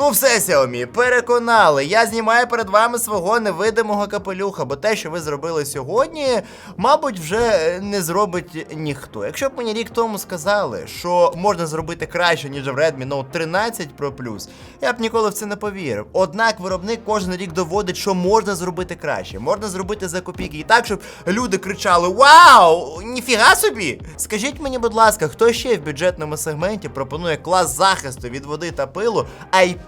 Ну все, Xiaomi, переконали. Я знімаю перед вами свого невидимого капелюха, бо те, що ви зробили сьогодні, мабуть, вже не зробить ніхто. Якщо б мені рік тому сказали, що можна зробити краще, ніж в Redmi Note 13 Pro Plus, я б ніколи в це не повірив. Однак виробник кожен рік доводить, що можна зробити краще, можна зробити за копійки. І так, щоб люди кричали: Вау! Ніфіга собі! Скажіть мені, будь ласка, хто ще в бюджетному сегменті пропонує клас захисту від води та пилу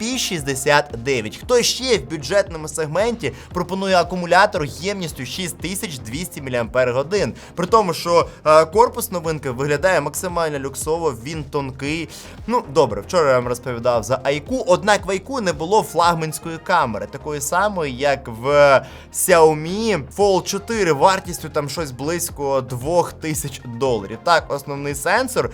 IP69? Хто ще в бюджетному сегменті пропонує акумулятор ємністю 6200 мАч? При тому, що е, корпус новинки виглядає максимально люксово, він тонкий. Ну, добре, вчора я вам розповідав за Айку, однак в Айку не було флагманської камери, такої самої, як в Xiaomi Fold 4, вартістю там щось близько 2000 доларів. Так, основний сенсор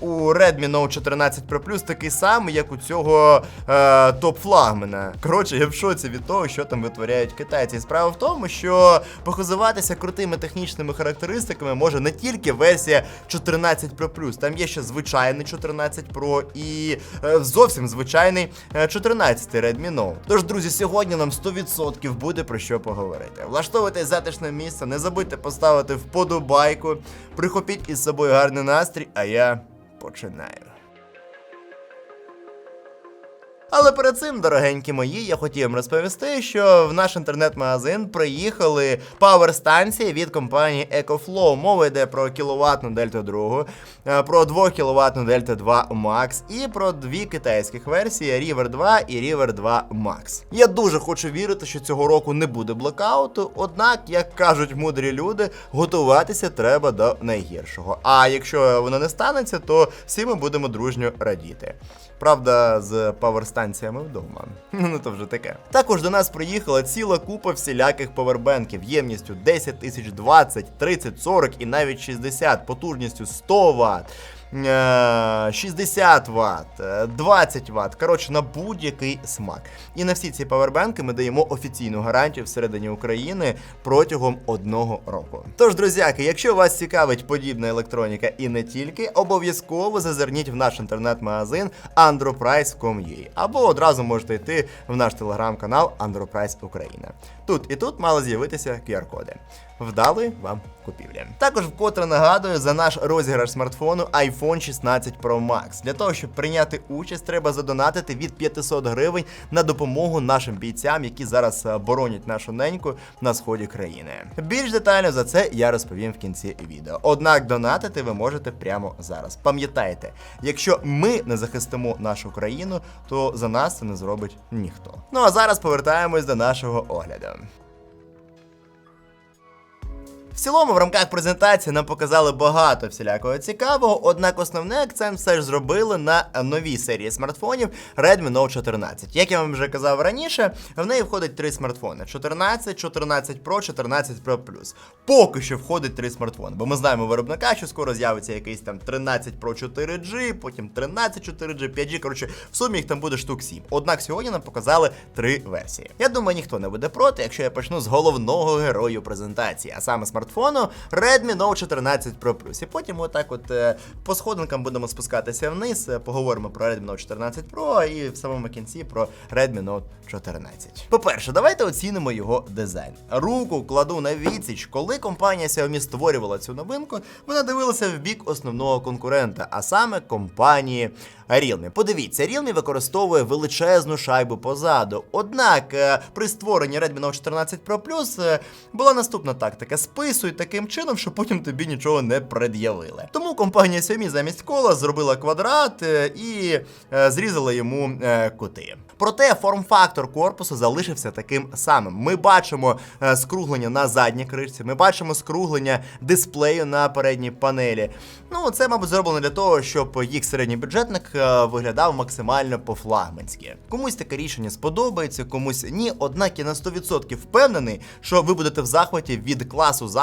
у Redmi Note 14 Pro Plus такий самий, як у цього е, топ-флагмана. Коротше, я в шоці від того, що там витворяють китайці. Справа в тому, що похизуватися крутими технічними характеристиками може не тільки версія 14 Pro там є ще звичайний 14 Pro і е, зовсім звичайний е, 14 Redmi Note. Тож, друзі, сьогодні нам 100% буде про що поговорити. Влаштовуйте затишне місце, не забудьте поставити вподобайку, прихопіть із собою гарний настрій, а я починаю. Але перед цим, дорогенькі мої, я хотів вам розповісти, що в наш інтернет-магазин приїхали пауер-станції від компанії EcoFlow. Мова йде про кіловатну Delta 2, е, про 2 кіловатну Delta 2 Max і про дві китайських версії River 2 і River 2 Max. Я дуже хочу вірити, що цього року не буде блокауту, однак, як кажуть мудрі люди, готуватися треба до найгіршого. А якщо воно не станеться, то всі ми будемо дружньо радіти. Правда, з паверстанціями вдома. Ну то вже таке. Також до нас приїхала ціла купа всіляких повербенків ємністю 10 тисяч 20, 30, 40 і навіть 60, потужністю 100 Вт. Е, 60 Вт, е, 20 Вт, коротше, на будь-який смак. І на всі ці павербенки ми даємо офіційну гарантію всередині України протягом одного року. Тож, друзяки, якщо вас цікавить подібна електроніка і не тільки, обов'язково зазирніть в наш інтернет-магазин androprice.com.ua або одразу можете йти в наш телеграм-канал Androprice Україна. Тут і тут мали з'явитися QR-коди. Вдали вам купівлі. Також вкотре нагадую за наш розіграш смартфону iPhone 16 Pro Max. Для того, щоб прийняти участь, треба задонатити від 500 гривень на допомогу нашим бійцям, які зараз е, боронять нашу неньку на сході країни. Більш детально за це я розповім в кінці відео. Однак донатити ви можете прямо зараз. Пам'ятайте, якщо ми не захистимо нашу країну, то за нас це не зробить ніхто. Ну а зараз повертаємось до нашого огляду. Цілому, в рамках презентації нам показали багато всілякого цікавого, однак основний акцент все ж зробили на новій серії смартфонів Redmi Note 14. Як я вам вже казав раніше, в неї входить три смартфони: 14, 14 Pro, 14 Pro Plus. Поки що входить три смартфони, бо ми знаємо виробника, що скоро з'явиться якийсь там 13 Pro 4G, потім 13 4G, 5G. Коротше, в сумі їх там буде штук 7. Однак сьогодні нам показали три версії. Я думаю, ніхто не буде проти, якщо я почну з головного герою презентації, а саме смартфону Redmi Note 14 Pro Plus. І потім отак от е, по сходинкам будемо спускатися вниз, е, поговоримо про Redmi Note 14 Pro і в самому кінці про Redmi Note 14. По-перше, давайте оцінимо його дизайн. Руку кладу на відсіч, коли компанія Xiaomi створювала цю новинку, вона дивилася в бік основного конкурента, а саме компанії Realme. Подивіться, Realme використовує величезну шайбу позаду. Однак е, при створенні Redmi Note 14 Pro Plus була наступна тактика: списуй таким чином, щоб потім тобі нічого не пред'явили. Тому компанія Xiaomi замість кола зробила квадрат е, і е, зрізала йому е, кути. Проте форм-фактор корпусу залишився таким самим. Ми бачимо скруглення на задній кришці, ми бачимо скруглення дисплею на передній панелі. Ну, це, мабуть, зроблено для того, щоб їх середній бюджетник виглядав максимально по-флагманськи. Комусь таке рішення сподобається, комусь ні. Однак я на 100% впевнений, що ви будете в захваті від класу захисту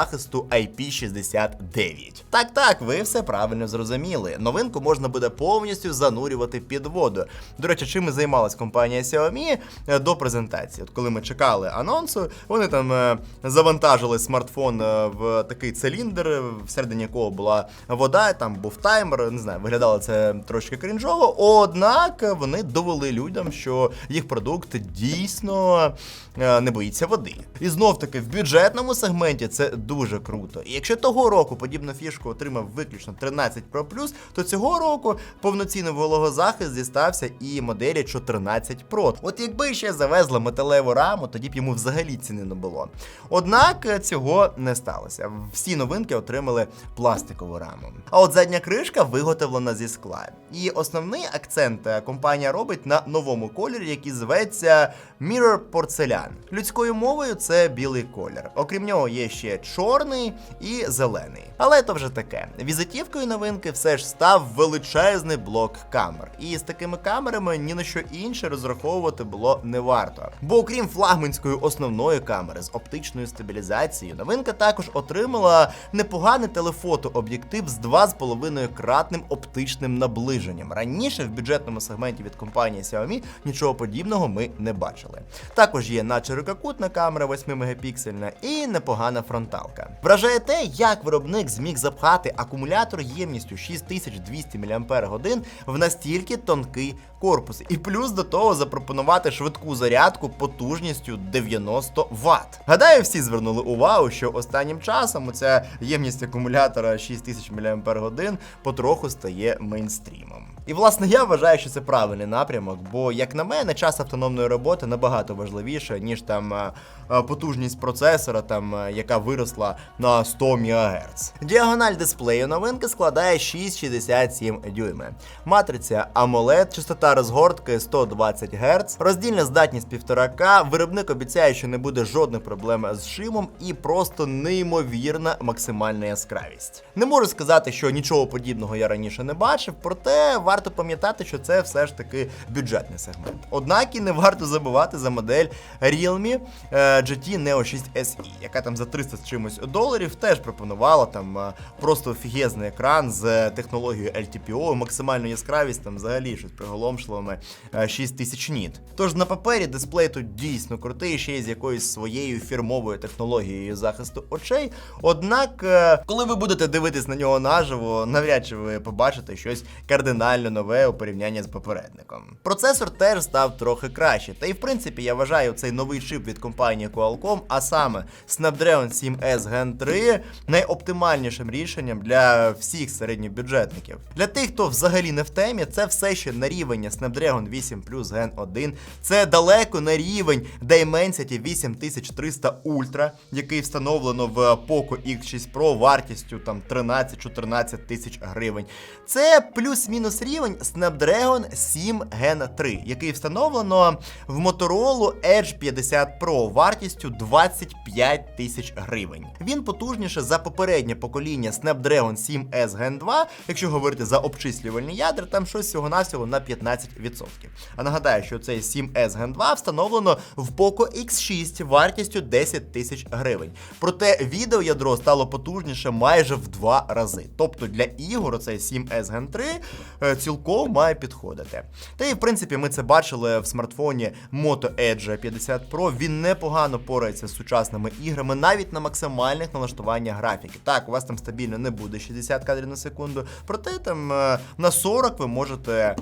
IP69. Так, так, ви все правильно зрозуміли. Новинку можна буде повністю занурювати під воду. До речі, чим і займалась компанія Xiaomi е, до презентації. От коли ми чекали анонсу, вони там е, завантажили смартфон е, в такий циліндр, всередині якого була вода, там був таймер. Не знаю, виглядало це трошки крінжово. Однак вони довели людям, що їх продукт дійсно не боїться води. І знов таки в бюджетному сегменті це дуже круто. І якщо того року подібну фішку отримав виключно 13 Pro то цього року повноцінний вологозахист дістався і моделі 14 Pro. От якби ще завезли металеву раму, тоді б йому взагалі ціни не було. Однак е, цього не сталося. Всі новинки отримали пластикову раму. А от задня кришка виготовлена зі скла. І основний акцент е, компанія робить на новому кольорі, який зветься Mirror Porcelain. Людською мовою це білий колір. Окрім нього, є ще чорний і зелений. Але то вже таке. Візитівкою новинки все ж став величезний блок камер. І з такими камерами ні на що інше розраховувати було не варто. Бо окрім флагманської основної камери з оптичною стабілізацією, новинка також отримала непоганий телефото-об'єктив з 2,5 кратним оптичним наближенням. Раніше в бюджетному сегменті від компанії Xiaomi нічого подібного ми не бачили. Також є наче ширококутна камера 8 мегапіксельна і непогана фронталка. Вражає те, як виробник зміг запхати акумулятор ємністю 6200 мАч в настільки тонкий корпус, і плюс до того запропонувати швидку зарядку потужністю 90 Вт. Гадаю, всі звернули увагу, що останнім часом ця ємність акумулятора 6000 мАч потроху стає мейнстрімом. І власне я вважаю, що це правильний напрямок, бо, як на мене, час автономної роботи набагато важливіше, ніж там е, е, потужність процесора, там е, яка виросла на 100 МГц. Діагональ дисплею новинки складає 6,67 дюйми. Матриця AMOLED, частота розгортки 120 Гц, роздільна здатність 1,5К, Виробник обіцяє, що не буде жодних проблем з шимом і просто неймовірна максимальна яскравість. Не можу сказати, що нічого подібного я раніше не бачив, проте варто пам'ятати, що це все ж таки бюджетний сегмент. Однак і не варто забувати за модель Realme е, GT Neo 6 SE, яка там за 300 з чимось доларів теж пропонувала там е, просто офігезний екран з технологією LTPO, максимальну яскравість там взагалі щось приголомшливими е, 6000 ніт. Тож на папері дисплей тут дійсно крутий, ще й з якоюсь своєю фірмовою технологією захисту очей. Однак, е, коли ви будете дивитись на нього наживо, навряд чи ви побачите щось кардинально нове у порівнянні з попередником. Процесор теж став трохи краще. Та й в принципі я вважаю цей новий чип від компанії Qualcomm, а саме Snapdragon 7S Gen 3 найоптимальнішим рішенням для всіх середньобюджетників. Для тих, хто взагалі не в темі, це все ще на рівень Snapdragon 8 Plus Gen 1. Це далеко на рівень Dimensity 8300 Ultra, який встановлено в Poco X6 Pro вартістю там 13-14 тисяч гривень. Це плюс-мінус рівень Snapdragon 7 Gen 3, який встановлено в Motorola Edge 50 Pro вартістю 25 тисяч гривень. Він потужніше за попереднє покоління Snapdragon 7S Gen 2, якщо говорити за обчислювальні ядра, там щось всього-навсього на 15%. А нагадаю, що цей 7S Gen 2 встановлено в Poco X6 вартістю 10 тисяч гривень. Проте відеоядро стало потужніше майже в два рази. Тобто для ігор цей 7S Gen 3 е, цілком має підходити. Та і в принципі ми це бачили в смартфоні Moto Edge 50 Pro. Він непогано порається з сучасними іграми, навіть на максимальних налаштуваннях графіки. Так, у вас там стабільно не буде 60 кадрів на секунду, проте там е, на 40 ви можете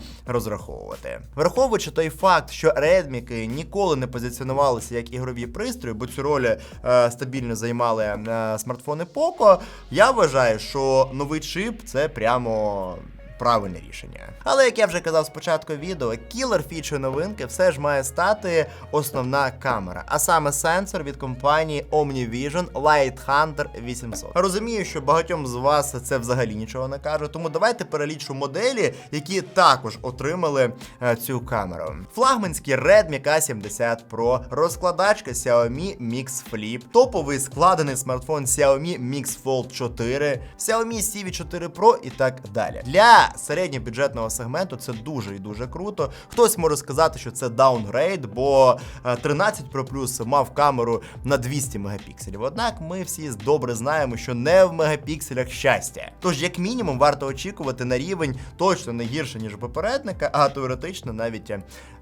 розраховувати. Враховуючи той факт, що редміки ніколи не позиціонувалися як ігрові пристрої, бо цю роль е, стабільно займали е, смартфони Poco, я вважаю, що новий чип це прямо. Правильне рішення. Але як я вже казав спочатку відео, кілер фічою новинки все ж має стати основна камера, а саме сенсор від компанії OmniVision Lighthunter 800. Розумію, що багатьом з вас це взагалі нічого не каже, тому давайте перелічу моделі, які також отримали е, цю камеру. Флагманський Redmi K70 Pro, розкладачка Xiaomi Mix Flip, топовий складений смартфон Xiaomi Mix Fold 4, Xiaomi CV4 Pro і так далі. Для середньобюджетного сегменту це дуже і дуже круто. Хтось може сказати, що це даунгрейд, бо е, 13 Pro Plus мав камеру на 200 мегапікселів. Однак ми всі добре знаємо, що не в мегапікселях щастя. Тож, як мінімум, варто очікувати на рівень точно не гірше, ніж попередника, а теоретично навіть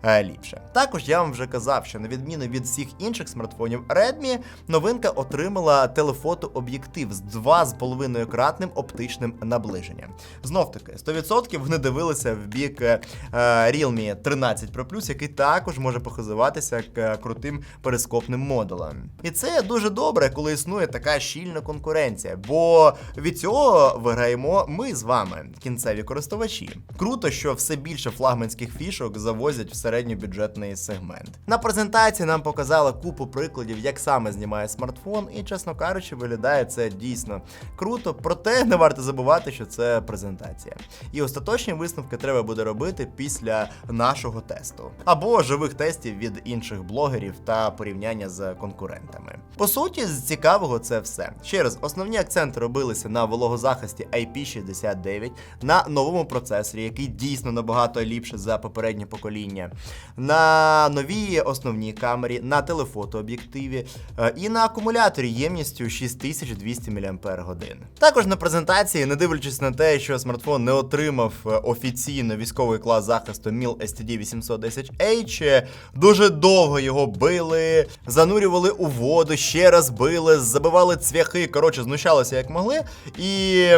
е, ліпше. Також я вам вже казав, що на відміну від всіх інших смартфонів Redmi, новинка отримала телефото-об'єктив з 2,5 кратним оптичним наближенням. Знов таки, 100% вони дивилися в бік е, Realme 13 Pro який також може похизуватися к- крутим перископним модулем. І це дуже добре, коли існує така щільна конкуренція, бо від цього виграємо ми з вами, кінцеві користувачі. Круто, що все більше флагманських фішок завозять в середньобюджетний сегмент. На презентації нам показали купу прикладів, як саме знімає смартфон, і, чесно кажучи, виглядає це дійсно круто. Проте не варто забувати, що це презентація. І остаточні висновки треба буде робити після нашого тесту або живих тестів від інших блогерів та порівняння з конкурентами. По суті, з цікавого це все. Ще раз, основні акценти робилися на вологозахисті IP69, на новому процесорі, який дійсно набагато ліпше за попереднє покоління, на новій основній камері, на телефотооб'єктиві е, і на акумуляторі ємністю 6200 мАч. Також на презентації, не дивлячись на те, що смартфон не отримав е, офіційно військовий клас захисту MIL STD 810H, е, дуже довго його били, занурювали у воду, ще раз били, забивали цвяхи, коротше, знущалися як могли. І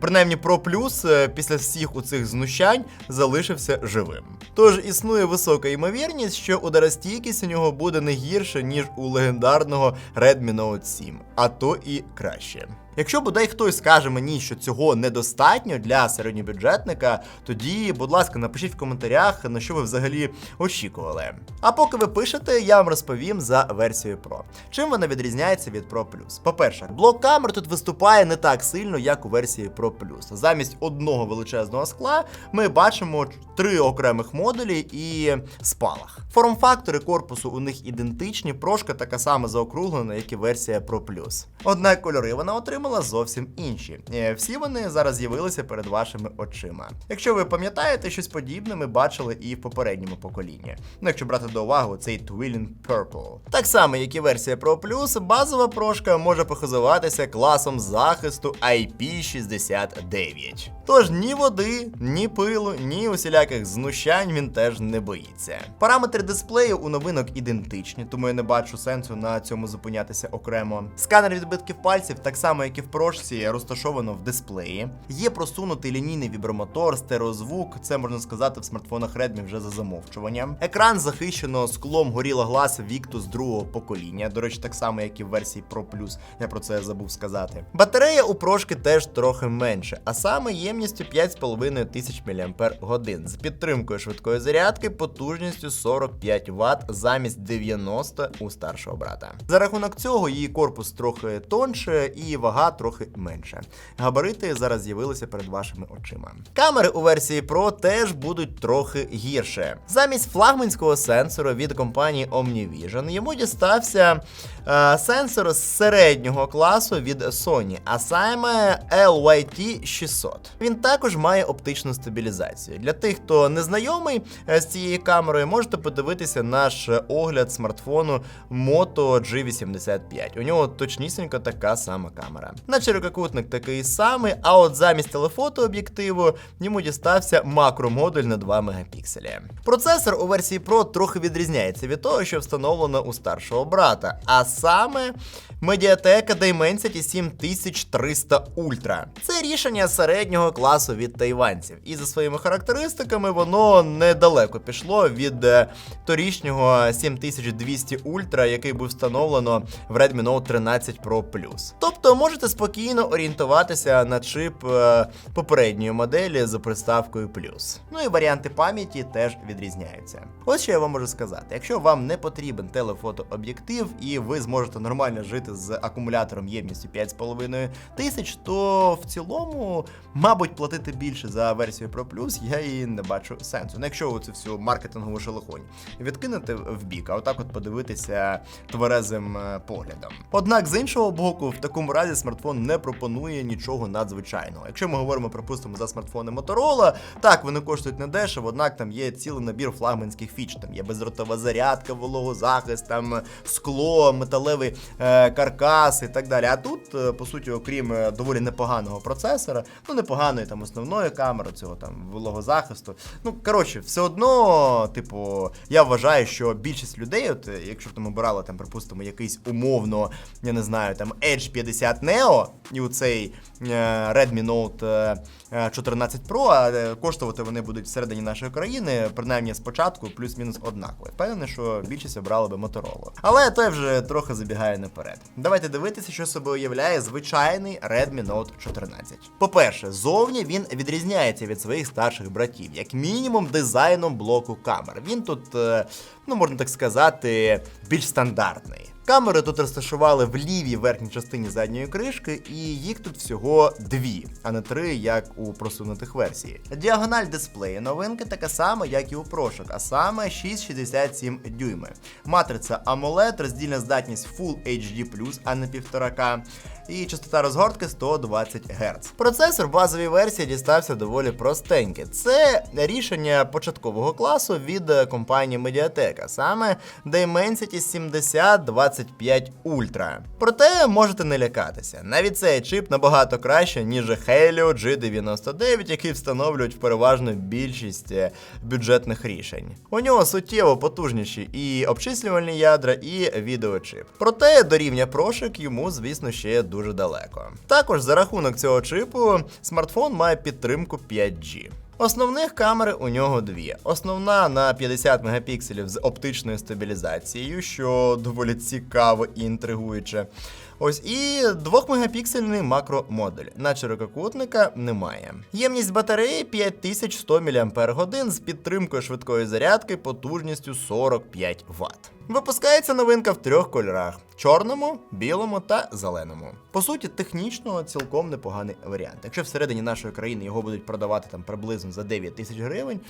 принаймні Pro Plus е, після всіх у цих знущань залишився живим. Тож існує висока ймовірність, що ударостійкість у нього буде не гірше, ніж у легендарного Redmi Note 7, а то і краще. Якщо бодай хтось скаже мені, що цього недостатньо для середньобюджетника, тоді, будь ласка, напишіть в коментарях, на що ви взагалі очікували. А поки ви пишете, я вам розповім за версією Pro. Чим вона відрізняється від Pro Plus? По-перше, блок камер тут виступає не так сильно, як у версії Pro Plus. Замість одного величезного скла ми бачимо три окремих модулі і спалах. Форм-фактори корпусу у них ідентичні, прошка така сама заокруглена, як і версія Pro Plus. Однак кольори вона отримала зовсім інші. Е, Всі вони зараз з'явилися перед вашими очима. Якщо ви пам'ятаєте, щось подібне ми бачили і в попередньому поколінні. Ну, якщо брати до уваги цей Twilling Purple. Так само, як і версія Pro Plus, базова прошка може похизуватися класом захисту IP69. Тож ні води, ні пилу, ні усіляких знущань він теж не боїться. Параметри дисплею у новинок ідентичні, тому я не бачу сенсу на цьому зупинятися окремо. Сканер відбитків пальців, так само як і в прошці, розташовано в дисплеї. Є просунутий лінійний вібромотор, стереозвук. Це можна сказати в смартфонах Redmi вже за замовчуванням. Екран захищено склом Gorilla Glass Victus другого покоління. До речі, так само, як і в версії Pro Plus. Я про це забув сказати. Батарея у прошки теж трохи менше, а саме ємністю 5,5 тисяч мАч з підтримкою швидкої зарядки потужністю 45 Вт замість 90 у старшого брата. За рахунок цього її корпус трохи тонше і вага трохи менша. Габарити зараз з'явилися перед вашими очима. Камери у версії Pro теж будуть трохи гірше. Замість флагманського сенсора від компанії OmniVision йому дістався е, сенсор середнього класу від Sony, а саме LYT 600. Він також має оптичну стабілізацію. Для тих, хто не знайомий е, з цією камерою, можете подивитися наш огляд смартфону Moto G85. У нього точнісінько така сама камера. На ширококутник такий самий, а от замість телефотооб'єктиву йому дістався макромодуль на 2 мегапікселі. Процесор у версії Pro трохи відрізняється від того, що встановлено у старшого брата, а саме Mediatek Dimensity 7300 Ultra. Це рішення середнього класу від тайванців, і за своїми характеристиками воно недалеко пішло від торішнього 7200 Ultra, який був встановлено в Redmi Note 13 Pro Plus. Тобто можете спокійно орієнтуватися на чип е, попередньої моделі з приставкою Plus. Ну і варіанти пам'яті теж відрізняються. Ось що я вам можу сказати: якщо вам не потрібен телефотооб'єктив і ви зможете нормально жити з акумулятором ємністю 5,5 тисяч, то в цілому, мабуть, платити більше за версію Pro Plus я і не бачу сенсу. Ну, якщо ви цю всю маркетингову шелухонь відкинете в бік, а отак от подивитися тверезим е, поглядом. Однак, з іншого боку, в такому разі смартфон не пропонує нічого надзвичайного. Якщо ми говоримо, припустимо, за смартфони Motorola, так вони коштують не дешево, однак там є цілий набір флагманських фіч. Там є бездротова зарядка, вологозахист, там скло, металевий е, каркас і так далі. А тут, е, по суті, окрім е, доволі непоганого процесора, ну непоганої там основної камери, цього там вологозахисту. Ну коротше, все одно, типу, я вважаю, що більшість людей, от е, якщо б там обирали там, припустимо, якийсь умовно, я не знаю, там Edge 50 Neo, Neo і у цей е, Redmi Note е, е, 14 Pro, а е, коштувати вони будуть всередині нашої країни, принаймні спочатку, плюс-мінус однаково. Впевнений, що більшість обрали би Motorola. Але той вже трохи забігає наперед. Давайте дивитися, що собою уявляє звичайний Redmi Note 14. По-перше, зовні він відрізняється від своїх старших братів, як мінімум дизайном блоку камер. Він тут, е, ну можна так сказати, більш стандартний. Камери тут розташували в лівій верхній частині задньої кришки, і їх тут всього дві, а не три, як у просунутих версій. Діагональ дисплею новинки така сама, як і у прошок, а саме 6,67 дюйми. Матриця AMOLED, роздільна здатність Full HD+, а не 1,5К, і частота розгортки 120 Гц. Процесор в базовій версії дістався доволі простенький. Це рішення початкового класу від компанії Mediatek, саме Dimensity 7025 Ultra. Проте можете не лякатися. Навіть цей чип набагато краще, ніж Helio G99, який встановлюють в переважну більшість е, бюджетних рішень. У нього суттєво потужніші і обчислювальні ядра, і відеочип. Проте до рівня прошик йому, звісно, ще дуже далеко. Також за рахунок цього чипу смартфон має підтримку 5G. Основних камери у нього дві. Основна на 50 мегапікселів з оптичною стабілізацією, що доволі цікаво і інтригуюче. Ось і 2-мегапіксельний макромодуль. На ширококутника немає. Ємність батареї 5100 мАч з підтримкою швидкої зарядки потужністю 45 Вт. Випускається новинка в трьох кольорах: чорному, білому та зеленому. По суті, технічно цілком непоганий варіант. Якщо всередині нашої країни його будуть продавати там приблизно за 9 тисяч гривень.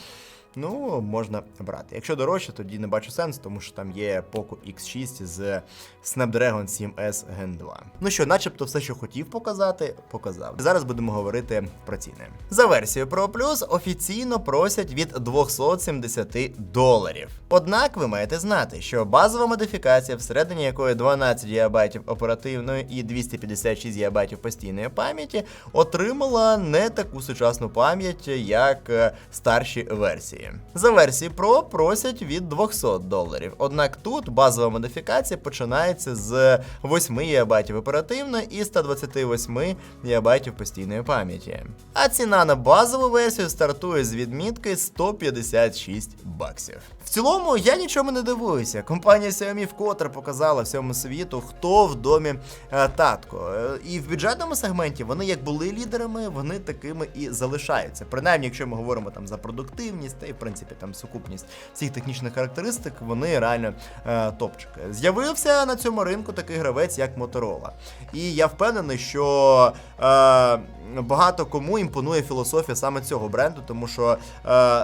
Ну, можна брати. Якщо дорожче, тоді не бачу сенсу, тому що там є Poco X6 з Snapdragon 7S Gen 2. Ну що, начебто, все, що хотів показати, показав. Зараз будемо говорити про ціни. За версією Pro Plus офіційно просять від 270 доларів. Однак ви маєте знати, що базова модифікація, всередині якої 12 ГБ оперативної і 256 ГБ постійної пам'яті, отримала не таку сучасну пам'ять, як е, старші версії. За версії Pro просять від 200 доларів. Однак тут базова модифікація починається з 8 ГБ оперативної і 128 ГБ постійної пам'яті. А ціна на базову версію стартує з відмітки 156 баксів. В цілому я нічому не дивуюся. Компанія Xiaomi вкотре показала всьому світу, хто в домі е, татко. Е, і в бюджетному сегменті вони як були лідерами, вони такими і залишаються. Принаймні, якщо ми говоримо там за продуктивність та і в принципі там сукупність всіх технічних характеристик, вони реально е, топчики. З'явився на цьому ринку такий гравець, як Motorola. І я впевнений, що е, багато кому імпонує філософія саме цього бренду, тому що е,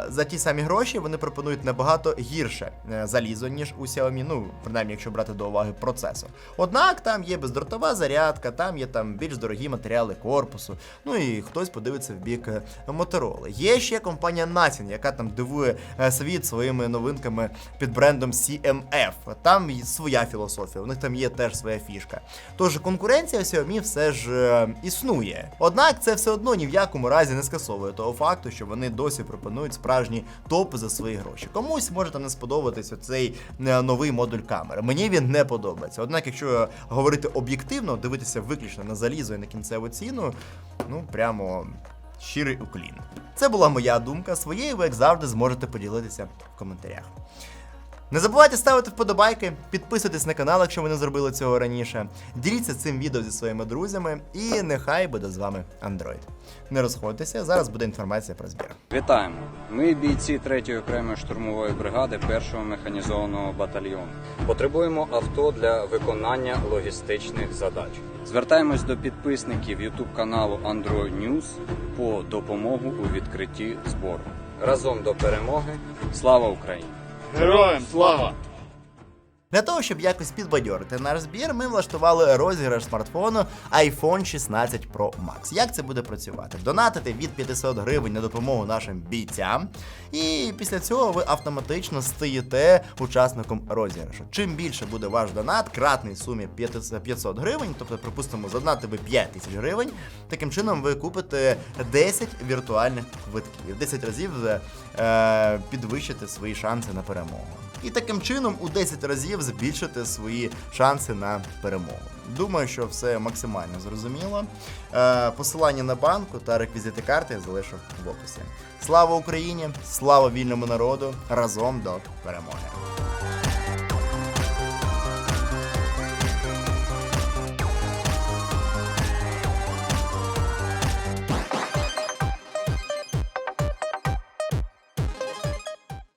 за ті самі гроші вони пропонують набагато гірше е, залізо, ніж у Xiaomi, ну, принаймні, якщо брати до уваги процесор. Однак там є бездротова зарядка, там є там більш дорогі матеріали корпусу. Ну і хтось подивиться в бік Motorola. Є ще компанія Natin, яка там дивує е, світ своїми новинками під брендом CMF. Там своя філософія, у них там є теж своя фішка. Тож конкуренція в Xiaomi все ж е, існує. Однак це все одно ні в якому разі не скасовує того факту, що вони досі пропонують справжні топи за свої гроші. Комусь може там не сподобатись оцей е, новий модуль камери. Мені він не подобається. Однак, якщо говорити об'єктивно, дивитися виключно на залізо і на кінцеву ціну, ну прямо. Щирий уклін. Це була моя думка. Своєю ви, як завжди, зможете поділитися в коментарях. Не забувайте ставити вподобайки, підписуйтесь на канал, якщо ви не зробили цього раніше. Діліться цим відео зі своїми друзями, і нехай буде з вами Android. Не розходьтеся, зараз буде інформація про збір. Вітаємо! Ми бійці 3-ї окремої штурмової бригади 1-го механізованого батальйону. Потребуємо авто для виконання логістичних задач. Звертаємось до підписників YouTube каналу Android News по допомогу у відкритті збору. Разом до перемоги. Слава Україні! Героям слава! Для того, щоб якось підбадьорити наш збір, ми влаштували розіграш смартфону iPhone 16 Pro Max. Як це буде працювати? Донатити від 500 гривень на допомогу нашим бійцям, і після цього ви автоматично стаєте учасником розіграшу. Чим більше буде ваш донат, кратний сумі 500 гривень, тобто, припустимо, задонати ви 5 тисяч гривень. Таким чином ви купите 10 віртуальних квитків, 10 разів е, підвищите свої шанси на перемогу. І таким чином у 10 разів збільшити свої шанси на перемогу. Думаю, що все максимально зрозуміло. Е, посилання на банку та реквізити карти я залишу в описі. Слава Україні! Слава вільному народу! Разом до перемоги!